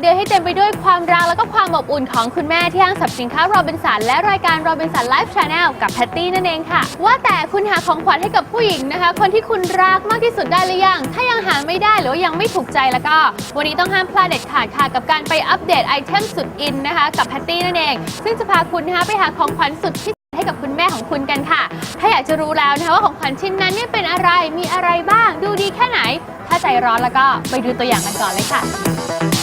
เดือนให้เต็มไปด้วยความรักแล้วก็ความอบอุ่นของคุณแม่ที่ห้างสรรพสินค้าโรบินสันและรายการโรบินสันไลฟ์ชาแนลกับแพตตี้นั่นเองค่ะ ว่าแต่คุณหาของขวัญให้กับผู้หญิงนะคะ คนที่คุณรักมากที่สุดได้หรือยัง ถ้ายังหาไม่ได้หรือว่ายังไม่ถูกใจแล้วก็ วันนี้ต้องห้ามพลาดเด็ดขาดค่ะกับการไปอัปเดตไอเทมสุดอินนะคะกับแพตตี้นั่นเอง ซึ่งจะพาคุณนะคะไปหาของขวัญสุดพิเศษให้กับคุณแม่ของคุณกันค่ะ ถ้าอยากจะรู้แล้วนะคะว่าของขวัญชิ้นนั้นเนี่ยเป็นอะไร มีอะไรบ้าง ดูดีแค่ไหน ถ้าใจร้อนแล้วก็ไปดูตัวอย่างกันก่อนเลยค่ะ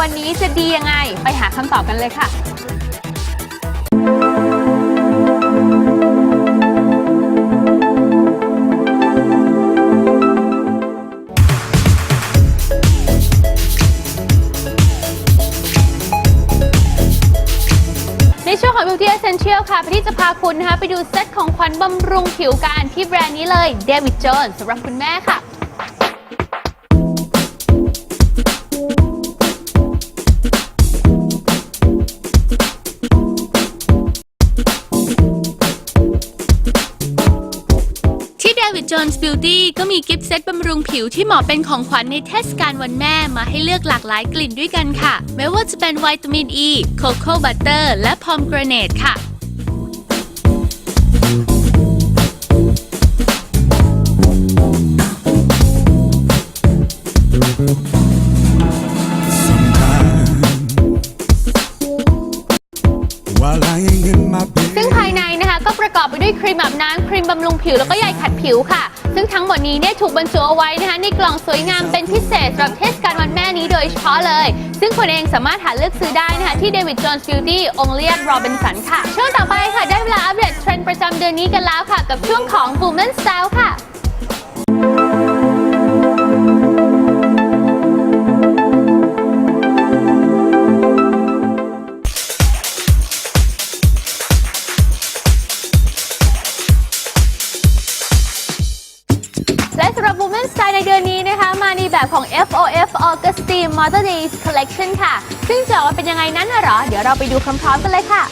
วันนี้จะดียังไง ไปหาคำตอบกันเลยค่ะ ในช่วงของ Beauty Essential ค่ะพตตี้จะพาคุณนะคะ ไปดูเซตของขวัญบำรุงผิวกันที่แบรนด์นี้เลย David Jones สำหรับคุณแม่ค่ะ Jones Beauty ก็มีกิฟต์เซตบำรุงผิวที่เหมาะเป็นของขวัญในเทศกาลวันแม่มาให้เลือกหลากหลายกลิ่นด้วยกันค่ะ ไม่ว่าจะเป็นวิตามินอ e, ีโคโค่บัตเตอร์และพอมกรเนตค่ะ ซึ่งภายในนะคะก็ประกอบไปด้วยครีมอาบน้ำครีมบำรุงผิวแล้วก็ใยขัดผิวค่ะ ซึ่งทั้งหมดนี้เนี่ยถูกบรรจุเอาไว้นะคะในกล่องสวยงามเป็นพิเศษสำหรับเทศกาลวันแม่นี้โดยเฉพาะเลย ซึ่งคุณเองสามารถหาเลือกซื้อได้นะคะที่ David Jones Beauty Only at Robinson ค่ะ ช่วงต่อไปค่ะได้เวลาอัปเดตเทรนด์ประจำเดือนนี้กันแล้วค่ะ กับช่วงของ Women Style ค่ะ และสำหรับ Women Style ในเดือนนี้นะคะ มาในแบบของ FOF Augustine Mother Days Collection ค่ะ ซึ่งจะออกมาเป็นยังไงนั้นน่ะเหรอ เดี๋ยวเราไปดูพร้อมๆกันเลยค่ะ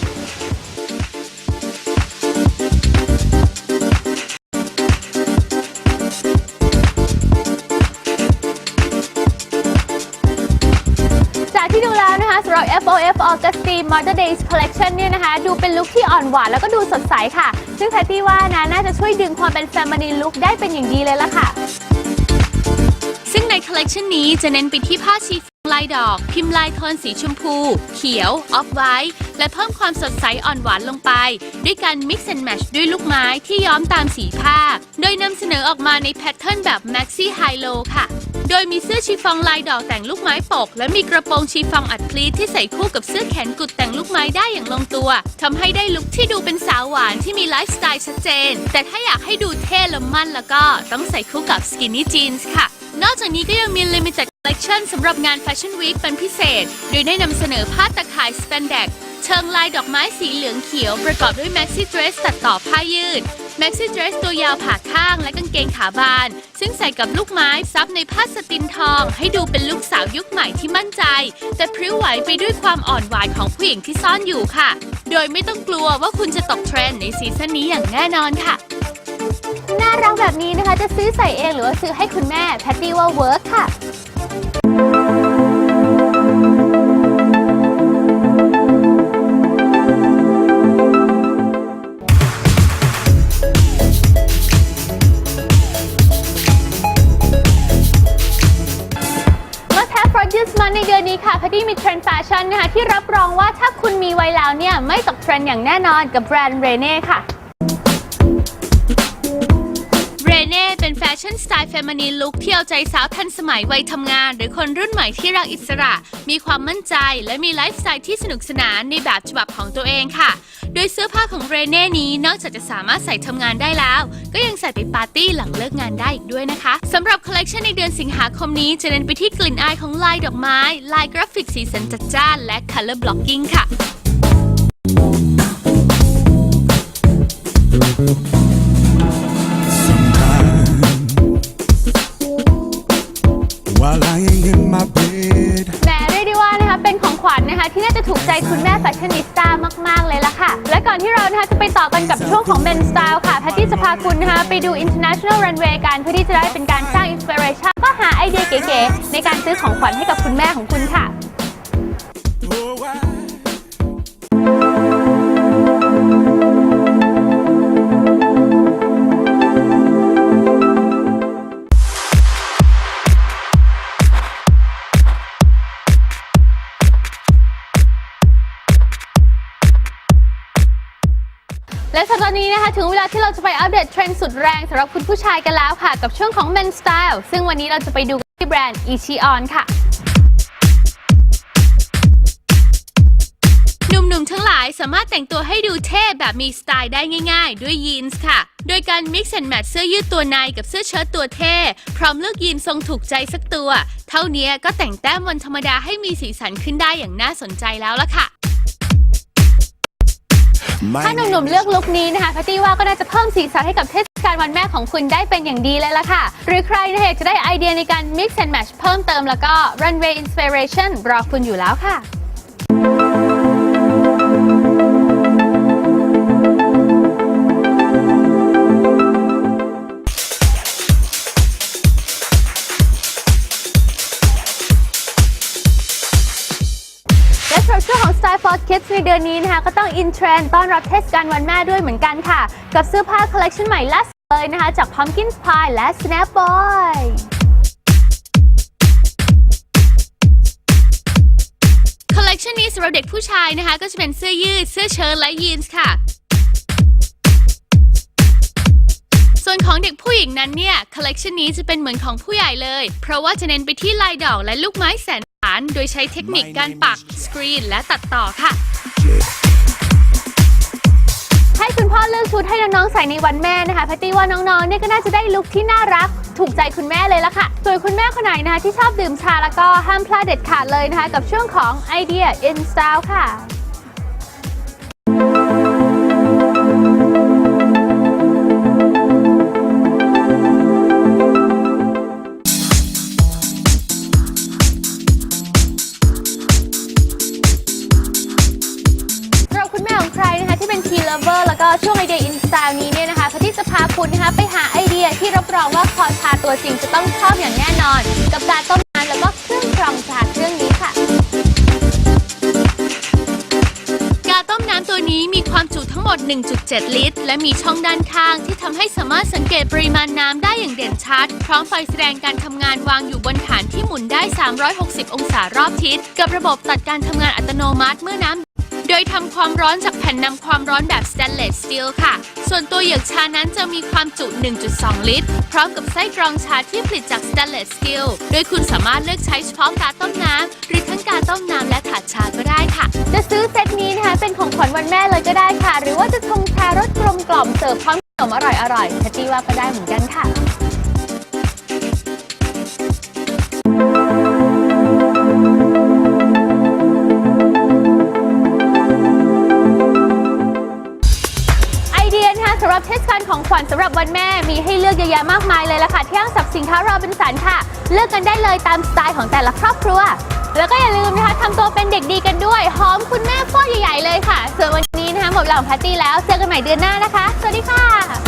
จากที่ดูแล้วนะคะสำหรับ FOF Augustine Mother Days Collection เนี่ยนะคะ ดูเป็นลุคที่อ่อนหวานแล้วก็ดูสดใสค่ะ ซึ่งแพตตี้ว่านะน่าจะช่วยดึงความเป็น Feminine Look ได้เป็นอย่างดีเลยล่ะค่ะ ซึ่งในคอลเลกชันนี้จะเน้นไปที่ผ้าชีฟองลายดอก พิมพ์ลายโทนสีชมพู เขียว ออฟไวท์และเพิ่มความสดใสอ่อนหวานลงไป ด้วยการ mix and match ด้วยลูกไม้ที่ย้อมตามสีผ้า โดยนำเสนอออกมาในแพทเทิร์นแบบ maxi high low ค่ะ โดยมีเสื้อชีฟองลายดอกแต่งลูกไม้ปก และมีกระโปรงชีฟองอัดพลีทที่ใส่คู่กับเสื้อแขนกุดแต่งลูกไม้ได้อย่างลงตัวทำให้ได้ลุคที่ดูเป็นสาวหวานที่มีไลฟ์สไตล์ชัดเจน แต่ถ้าอยากให้ดูเท่และมั่นแล้วก็ต้องใส่คู่กับ skinny jeans ค่ะ นอกจากนี้ก็ยังมี limited collection สำหรับงาน Fashion Week เป็นพิเศษ โดยได้นำเสนอผ้าตะข่าย spandex เชิงลายดอกไม้สีเหลืองเขียว ประกอบด้วย maxi dress ตัดต่อผ้ายืด maxi dress ตัวยาวผ่าข้างและกางเกงขาบาน ซึ่งใส่กับลูกไม้ซับในผ้าสตินทอง ให้ดูเป็นลูกสาวยุคใหม่ที่มั่นใจ แต่พริ้วไหวไปด้วยความอ่อนหวานของผู้หญิงที่ซ่อนอยู่ค่ะ โดยไม่ต้องกลัวว่าคุณจะตกเทรนด์ในซีซั่นนี้อย่างแน่นอนค่ะ น่ารักแบบนี้นะคะจะซื้อใส่เองหรือว่าซื้อให้คุณแม่แพตตี้ว่าเวิร์กค่ะ อนนี้ค่ะแพดดี้มีเทรนด์แฟชั่นนะคะที่รับรองว่าถ้าคุณมีไว้แล้วเนี่ยไม่ตกเทรนด์อย่างแน่นอนกับแบรนด์เรเน่ค่ะ ชั่นสไตล์เฟมินีนลุคที่เอาใจสาวทันสมัยวัยทำงาน หรือคนรุ่นใหม่ที่รักอิสระ มีความมั่นใจและมีไลฟ์สไตล์ที่สนุกสนานในแบบฉบับของตัวเองค่ะ โดยเสื้อผ้าของเรเน่นี้นอกจากจะสามารถใส่ทำงานได้แล้ว ก็ยังใส่ไปปาร์ตี้หลังเลิกงานได้อีกด้วยนะคะสำหรับคอลเลกชันในเดือนสิงหาคมนี้จะเน้นไปที่กลิ่นอายของลายดอกไม้ ลายกราฟิกสีสันจัดจ้านและ color blocking ค่ะ While กันกับช่วงของ Men Style ค่ะแพทตี้จะพาคุณนะคะไปดู International Runway กันเพื่อที่จะได้เป็นการสร้าง inspiration ก็หาไอเดียเก๋ๆในการซื้อของขวัญให้กับคุณแม่ของคุณค่ะ นี้นะคะถึงเวลาที่เราจะไปอัปเดตเทรนด์สุดแรงสำหรับคุณผู้ชายกันแล้วค่ะ กับช่วงของ Men Style ซึ่งวันนี้เราจะไปดูกันที่แบรนด์ Ichion ค่ะหนุ่มๆทั้งหลายสามารถแต่งตัวให้ดูเท่แบบมีสไตล์ได้ง่ายๆ ด้วยยีนส์ค่ะ โดยการ mix and match เสื้อยืดตัวในกับเสื้อเชิ้ตตัวเท่ พร้อมเลือกยีนทรงถูกใจสักตัว เท่านี้ก็แต่งแต้มวันธรรมดาให้มีสีสันขึ้นได้อย่างน่าสนใจแล้วล่ะค่ะ ถ้าหนุ่มๆเลือกลุคนี้นะคะแพตตี้ว่าก็น่าจะเพิ่มสีสันให้กับเทศกาลวันแม่ของคุณได้เป็นอย่างดีเลยล่ะค่ะ หรือใครนะคะอยากจะได้ไอเดียในการ mix and match เพิ่มเติมแล้วก็ runway inspiration รอคุณอยู่แล้วค่ะและ ของ Style for Kids ในเดือนนี้นะคะก็ต้องอินเทรนด์ต้อนรับเทศกาลวันแม่ด้วยเหมือนกันค่ะ กับเสื้อผ้าคอลเลคชันใหม่ล่าสุดเลยนะคะจาก Pumpkin Pie และ Snap Boy คอลเลกชันนี้สำหรับเด็กผู้ชายนะคะ ก็จะเป็นเสื้อยืด เสื้อเชิ้ตและยีนส์ค่ะ วนของเด็กผู้หญิงนั้นเนี่ยคอลเลกชันนี้จะเป็นเหมือนของผู้ใหญ่เลย เพราะว่าจะเน้นไปที่ลายดอกและลูกไม้แสนหวานโดยใช้เทคนิคการปักสกรีนและตัดต่อค่ะ ให้คุณพ่อเลือกชุดให้น้องๆใส่ในวันแม่นะคะแพตตี้ว่าน้องๆเนี่ยก็น่าจะได้ลุคที่น่ารัก ถูกใจคุณแม่เลยละค่ะ ส่วนคุณแม่คนไหนนะคะที่ชอบดื่มชาแล้วก็ห้ามพลาดเด็ดขาดเลยนะคะ กับช่วงของไอเดีย in style ค่ะ ไอเดีย in style นี้เนี่ยนะคะพที่จะพาคุณนะคะไปหาไอเดียที่รับรองว่าคอชาตัวจริงจะต้องชอบอย่างแน่นอน กับการต้มน้ำแล้วก็เครื่องกรองชาเครื่องนี้ค่ะกาต้มน้ำตัวนี้มีความจุทั้งหมด 1.7 ลิตร และมีช่องด้านข้างที่ทำให้สามารถสังเกตปริมาณน้ำได้อย่างเด่นชัด พร้อมไฟแสดงการทำงานวางอยู่บนฐานที่หมุนได้ 360 องศารอบทิศ กับระบบตัดการทำงานอัตโนมัติเมื่อน้ำ โดยทำความร้อนจากแผ่นนำความร้อนแบบ stainless steel ค่ะ ส่วนตัวเหยือกชานั้นจะมีความจุ 1.2 ลิตร พร้อมกับไส้กรองชาที่ผลิตจาก stainless steel โดยคุณสามารถเลือกใช้เฉพาะกาต้มน้ำหรือทั้งกาต้มน้ำและถาดชาก็ได้ค่ะ จะซื้อเซตนี้นะคะเป็นของขวัญวันแม่เลยก็ได้ค่ะ หรือว่าจะชงชารสกลมกล่อมเสิร์ฟพร้อมขนมอร่อยๆแพตตี้ว่าก็ได้เหมือนกันค่ะับเทศกาลของขวัญสำหรับวันแม่ มีให้เลือกเยอะแยะมากมายเลยล่ะค่ะที่ห้างสรรพสินค้าโรบินสันค่ะ เลือกกันได้เลยตามสไตล์ของแต่ละครอบครัว แล้วก็อย่าลืมนะคะทำตัวเป็นเด็กดีกันด้วยหอมคุณแม่ฟอใหญ่ๆเลยค่ะส่วนวันนี้นะคะหมดเวลาของแพตตี้แล้วเจอกันใหม่เดือนหน้านะคะ สวัสดีค่ะ